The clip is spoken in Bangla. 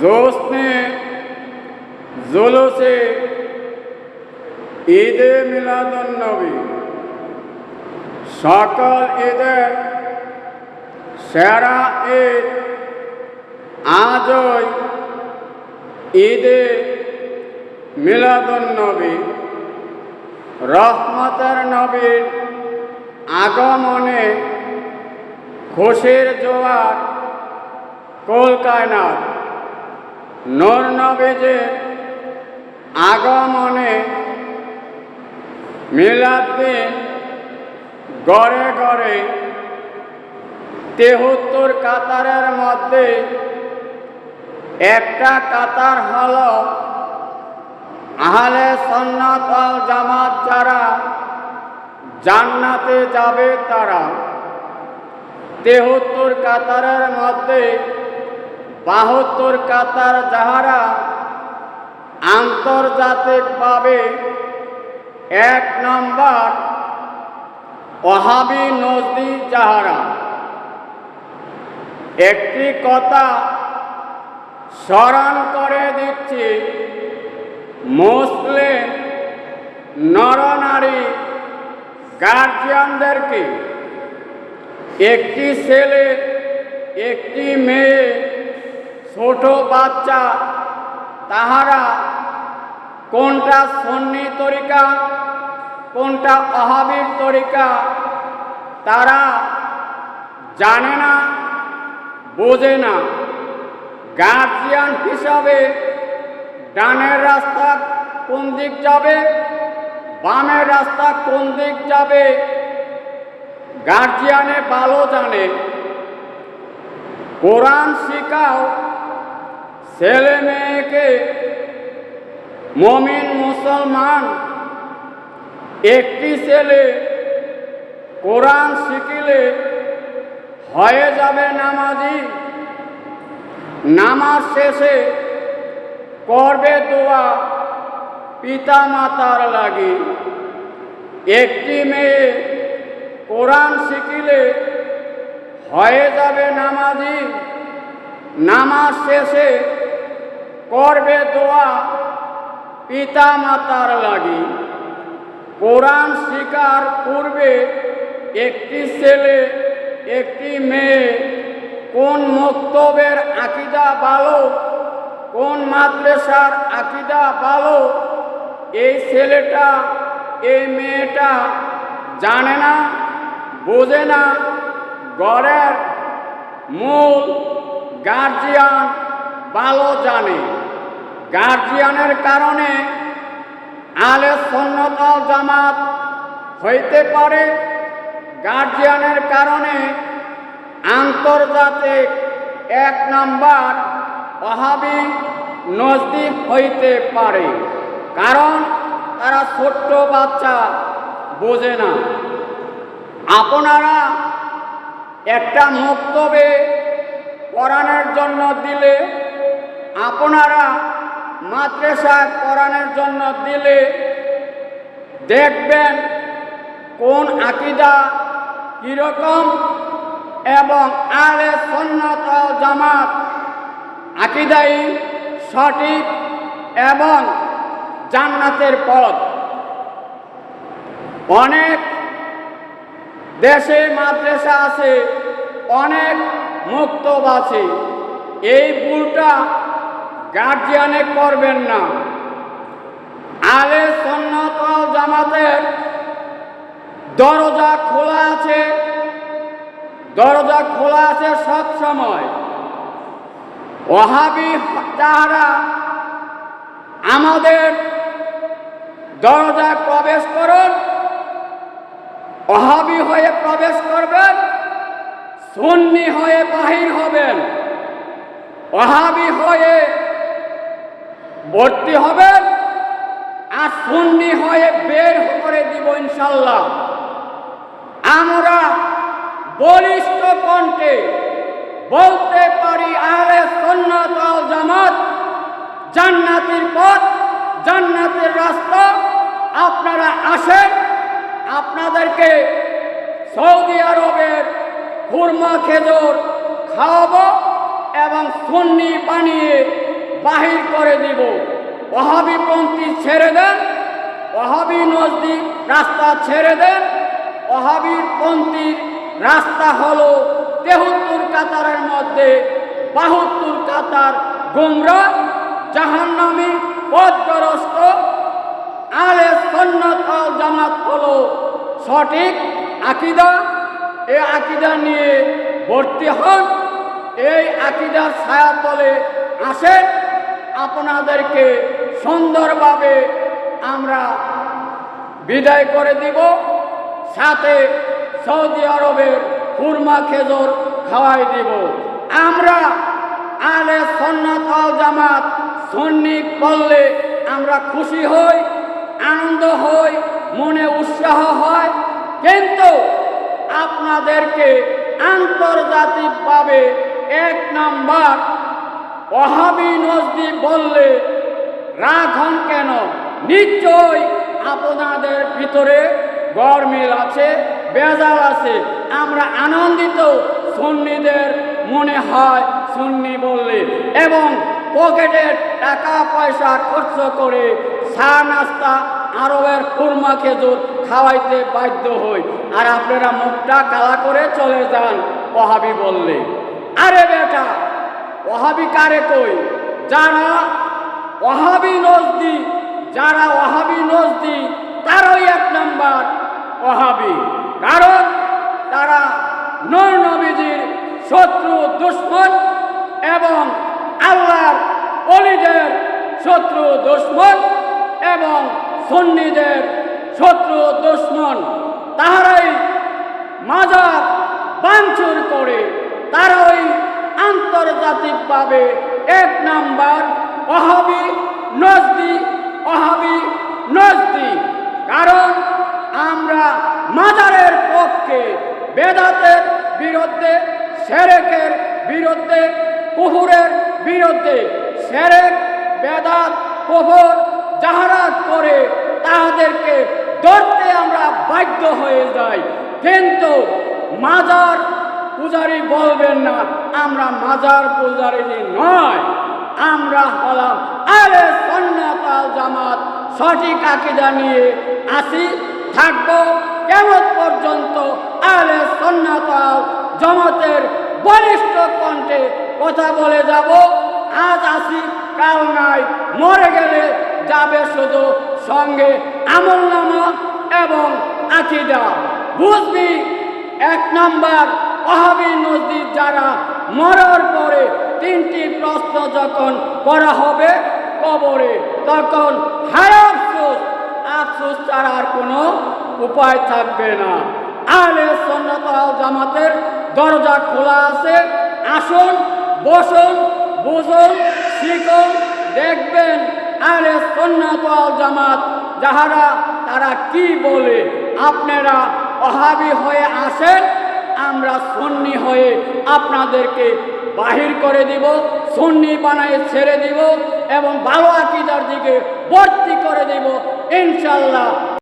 জোসনে জুলুসে, ঈদে মিলাদুন নবী। সকল ঈদের সেরা ঈদ, আজই ঈদে মিলাদুন নবী। রহমতের নবীর আগমনে খুশির জোয়ার কলকায়নাথ নূর নবীজের আগমনে মিলাদ গড়ে গড়ে তেহত্তর কাতারের মধ্যে একটা কাতার হল আহলে সন্ন্যত জামাত যারা জান্নাতে যাবে তারা তেহত্তর কাতারের মধ্যে বাহাত্তর কাতার যাহারা আন্তর্জাতিকভাবে এক নম্বর ওহাবি নজদি যাহারা একটি কথা স্মরণ করে দিচ্ছি, মুসলিম নরনারী গার্জিয়ানদেরকে, একটি ছেলে, একটি মেয়ে ছোট বাচ্চা, তাহারা কোনটা সন্নি তরিকা, কোনটা অহাবির তরিকা, তারা জানে না, বোঝে না। গার্জিয়ান হিসাবে ডানের রাস্তা কোন দিক যাবে, বামের রাস্তা কোন দিক যাবে, গার্জিয়ানে ভালো জানে। কোরআন শিখাও ছেলে মেয়েকে মমিন মুসলমান, একটি ছেলে কোরআন শিখিলে হয়ে যাবে নামাজি। নামাজ শেষে করবে দোয়া পিতা মাতার লাগে। একটি মেয়ে কোরআন শিখিলে হয়ে যাবে নামাজি। নামাজ শেষে করবে দোয়া পিতা মাতার লাগে। কোরআন শিকার পূর্বে একটি ছেলে, একটি মেয়ে। কোন মক্তবের আকিদা ভালো, কোন মাদ্রাসার আকিদা ভালো, এই ছেলেটা, এই মেয়েটা জানে না, বোঝে না। গড়ের মূল গার্জিয়ান ভালো জানে। গার্জিয়ানের কারণে আলে সন্ন্যতাল জামাত হইতে পারে। গার্জিয়ানের কারণে আন্তর্জাতিক এক নাম্বার অহাবি নজদিক হইতে পারে। কারণ তারা ছোট্ট বাচ্চা বোঝে না। আপনারা একটা মক্তবে পড়ানোর জন্য দিলে আপনারা মাদ্রাসায় পড়ানোর জন্য দিলে দেখবেন কোন আকিদা কীরকম এবং আলে সন্ন্যত জামাত আকিদাই সঠিক এবং জান্নাতের পথ। অনেক দেশে মাদ্রাসা আছে, অনেক মুক্তব আছে। এই ভুলটা গার্জিয়ানে করবেন না। আলে সন্ন্যত জামাতের দরজা খোলা আছে। দরজা খোলা আছে সব সময়। ওহাবি যাহারা আমাদের দরজা প্রবেশ করুন। অহাবি হয়ে প্রবেশ করবেন। সুন্নি হয়ে বাহির হবেন। অহাবি হয়ে ভর্তি হবেন আর সুন্নি হয়ে বের করে দিব ইনশাল্লাহ। আমরা বলিষ্ঠ কণ্ঠে বলতে পারি আলে সন্ন্যত জামাত, জান্নাতের পথ, জান্নাতের রাস্তা, আপনারা আসেন, আপনাদেরকে সৌদি আরবের খুরমা খেজুর খাওয়াবো এবং সুন্নি বানিয়ে বাহির করে দিব। ওহাবিপন্থী ছেড়ে দেন, ওহাবি নজদিক রাস্তা ছেড়ে দেন ওহাবির পন্থীর রাস্তা হলো তেহত্তর কাতারের মধ্যে বাহাত্তর কাতার গোমরা, জাহান্নামী পদগ্রস্ত আলে সন্ন্যত জামাত হলো সঠিক আকিদা। এই আকিদা নিয়ে ভর্তি হন, এই আকিদার ছায়াতলে আসেন। আপনাদেরকে সুন্দরভাবে আমরা বিদায় করে দিব। সাথে সৌদি আরবের কুরমা খেজুর খাওয়াই দিব। আমরা আলে সন্ন্যত জামাত সন্নি বললে আমরা খুশি হই, আনন্দ হই, মনে উৎসাহ হয়। কিন্তু আপনাদেরকে আন্তর্জাতিকভাবে এক নাম্বার ওহাবি নজদি বললে রাখন কেন? নিশ্চয় আপনাদের ভিতরে গরমিল আছে, বেজাল আছে। আমরা আনন্দিত, সন্নিদের মনে হয় সন্নি বললে। এবং পকেটের টাকা, পয়সা খরচ করে চা নাস্তা, আরবের কুরমা খেজুর খাওয়াইতে বাধ্য হই। আর আপনারা মুখটা কালা করে চলে যান ওহাবি বললে। আরে বেটা ওহাবি কারে কই? যারা ওহাবি নজদি, যারা ওহাবি নজদি, তারাই এক নাম্বার ওহাবি কারণ তারা নর নবীজির শত্রু, দুশ্মন এবং আল্লাহর অলিদের শত্রু, দুশ্মন এবং সন্নিদের শত্রু, দুশ্মন। তাহারাই মাজার বাঞ্চুর করে, তারাই আন্তর্জাতিকভাবে এক নাম্বার অহাবি নজদি অহাবি নজদি। কারণ আমরা মাজারের পক্ষে বেদাতের বিরুদ্ধে, সেরেকের বিরুদ্ধে, কুহুরের বিরুদ্ধে সেরেক, বেদাত, কুহুর জাহারাত করে তাহাদেরকে ধরতে আমরা বাধ্য হয়ে যাই। কিন্তু মাজার পূজারি বলবেন না আমরা মাজার পূজারি নয়। আমরা হলাম আরে সন্ন্যাতাল জামাত। সঠিক আকিদা নিয়ে আসি, থাকব কেমন পর্যন্ত আলে সন্ন্যাতাল জামাতের বলিষ্ঠ কণ্ঠে কথা বলে যাব। আজ আসি, কাল নাই, মরে গেলে যাবে শুধু সঙ্গে আমল নামা এবং আকিদা। বুঝবি, এক নাম্বার অহাবি নদীর যারা মরার পরে তিনটি প্রশ্ন যখন করা হবে কবরে, তখন হায় আফসোস আফসোস ছাড়া আর কোনো উপায় থাকবে না। আলে সন্ন্যতাল জামাতের দরজা খোলা আছে, আসুন, বসুন, বুঝুন, শিখুন, দেখবেন আলে সন্ন্যতাল জামাত যাহারা, তারা কি বলে? আপনারা অহাবি হয়ে আসেন আমরা সন্নি হয়ে আপনাদেরকে বাহির করে দিব, সন্নি বানায় ছেড়ে দিব এবং ভালো আকিদার দিকে ভর্তি করে দিব। ইনশাল্লাহ